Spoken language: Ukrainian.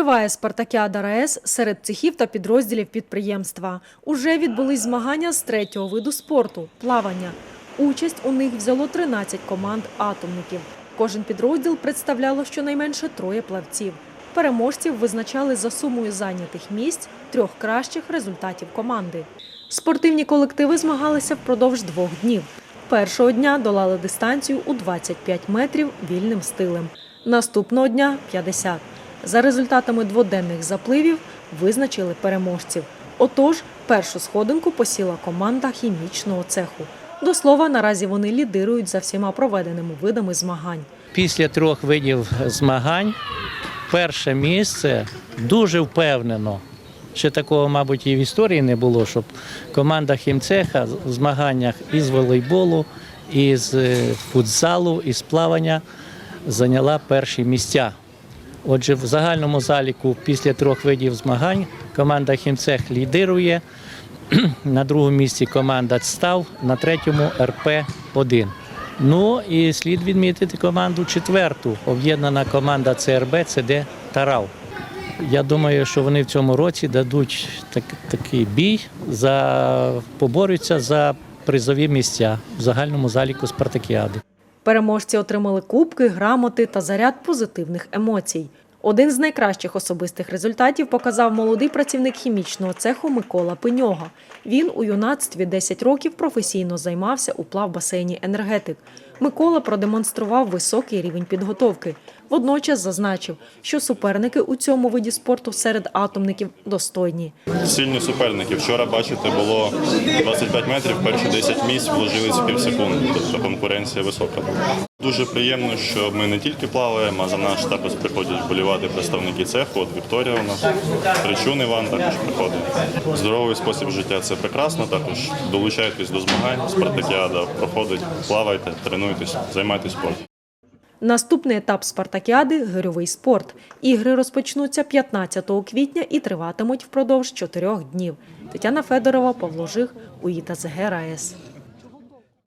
Триває спартакіада РаЕС серед цехів та підрозділів підприємства. Уже відбулись змагання з третього виду спорту плавання. Участь у них взяло 13 команд атомників. Кожен підрозділ представляло щонайменше троє плавців. Переможців визначали за сумою зайнятих місць трьох кращих результатів команди. Спортивні колективи змагалися впродовж двох днів. Першого дня долали дистанцію у 25 метрів вільним стилем. Наступного дня 50. За результатами дводенних запливів визначили переможців. Отож, першу сходинку посіла команда хімічного цеху. До слова, наразі вони лідирують за всіма проведеними видами змагань. Після трьох видів змагань перше місце дуже впевнено. Ще такого, мабуть, і в історії не було, щоб команда хімцеха в змаганнях із волейболу, із е, футзалу, із плавання зайняла перші місця. Отже, в загальному заліку після трьох видів змагань команда хімцех лідирує. На другому місці команда ЦСТАВ, на третьому РП-1. Ну і слід відмітити команду четверту, об'єднана команда ЦРБ, ЦД Тарав. Я думаю, що вони в цьому році дадуть так, такий бій, за, поборються за призові місця в загальному заліку спартакіади. Переможці отримали кубки, грамоти та заряд позитивних емоцій. Один з найкращих особистих результатів показав молодий працівник хімічного цеху Микола Пеньога. Він у юнацтві 10 років професійно займався у плавбасейні енергетик. Микола продемонстрував високий рівень підготовки. Водночас зазначив, що суперники у цьому виді спорту серед атомників достойні. Сильні суперники. Вчора, бачите, було 25 метрів, перші 10 місць вложились в пів секунди, тобто конкуренція висока. Дуже приємно, що ми не тільки плаваємо, а за наш також приходять вболівати представники цеху. От Вікторія у нас, Причун Іван також приходить. Здоровий спосіб життя це прекрасно. Також долучайтесь до змагань. Спартакіада проходить, плавайте, тренуйтесь, займайтесь спортом. Наступний етап спартакіади гирьовий спорт. Ігри розпочнуться 15 квітня і триватимуть впродовж чотирьох днів. Тетяна Федорова, Павло Жих, УІТА ЗГ РаЕС.